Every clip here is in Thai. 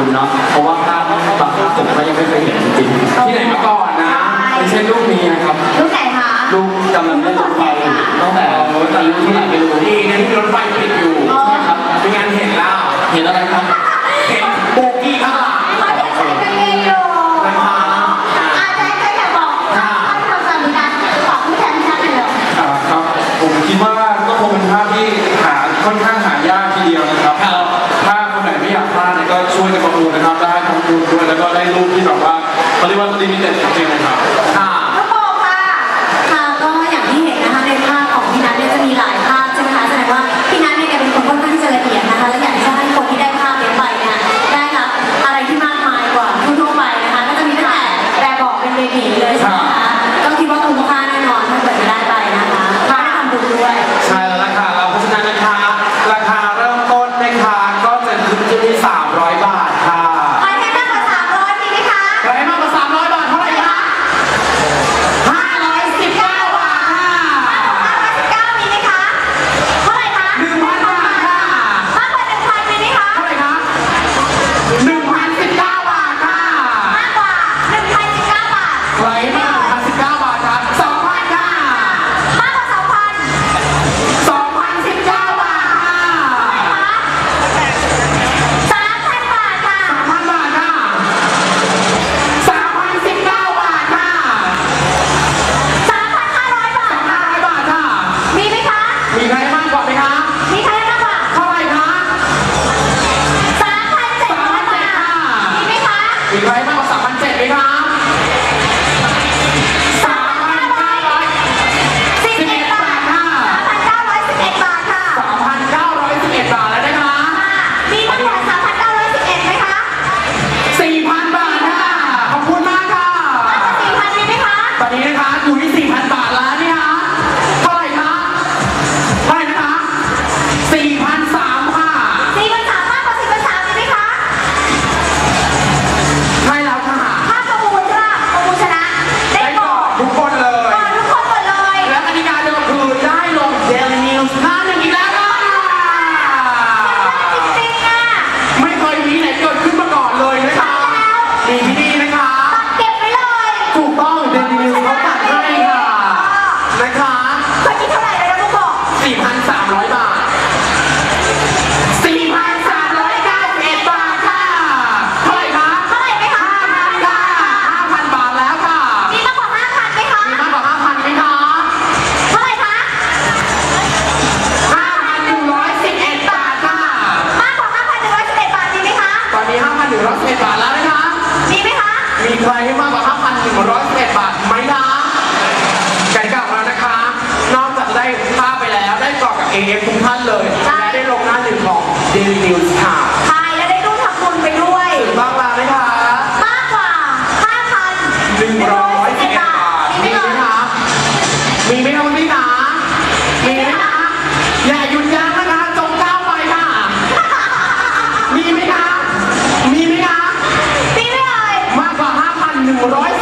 ุญเนาะ เพราะว่าภาพบางภาพผมก็ยังไม่เคยเห็นจริงที่ไหนมาก่อนนะไม่ใช่รูปนี้นะครับ รูปที่แบบว่าเขาเรียกว่าลิมีแต็ดของเอง but 来看。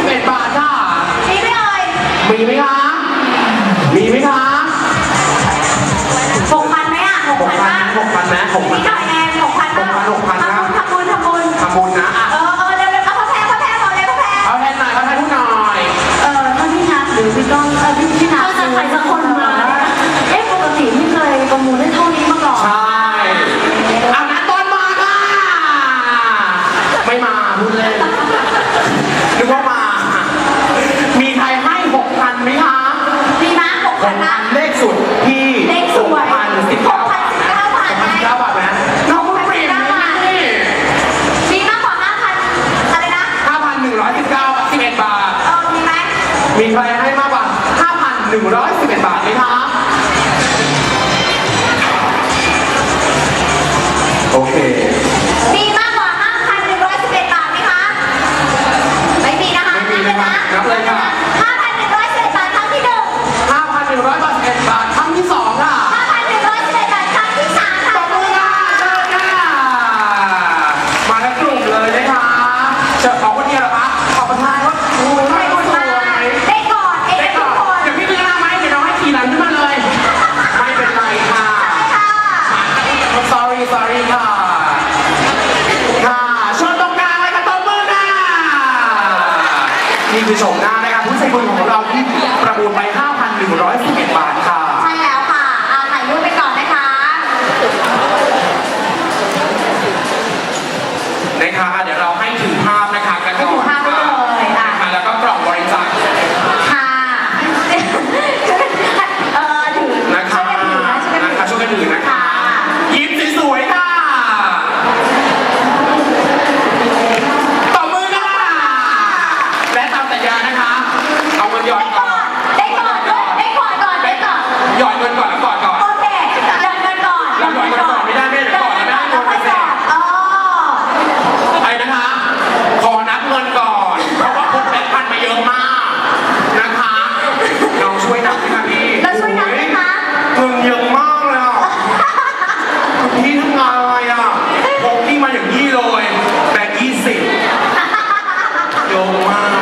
31 บาทค่ะ มีไหมเอ่ยมีไหมคะ มีไหมคะหกพันไหมอะหกพันบ้างหกพันนะหกพัน มีจ่ายแอนหกพันบ้างหกพันหกพันครัทำบุญทำบุญทำบุญนะอะเออเออเร็วเวเอาขาแพงเขาแพงเขาเร็เขาแพงเอาแทนหน่อยเอาแทนทุกหน่อย เอ่อท่านพี่นัทหรือพี่ก้องเออพี่พี่นัทเขาจะใครสักคนมา เอ๊ะปกติไม่เคยประมูลได้ มีใครให้มากกว่า 5,111 บาทไหมคะโอเค มีมากกว่า5,111บาทไหมคะ ไม่มีนะคะไม่มีนะครับเลย นี่คือชมหน้านะครับผู้ใจบุญของเราที่ประมูลไป 5,111 บาทค่ะ ใช่แล้วค่ะอาถ่ายรูปไปก่อนนะคะ นะคะ your mind.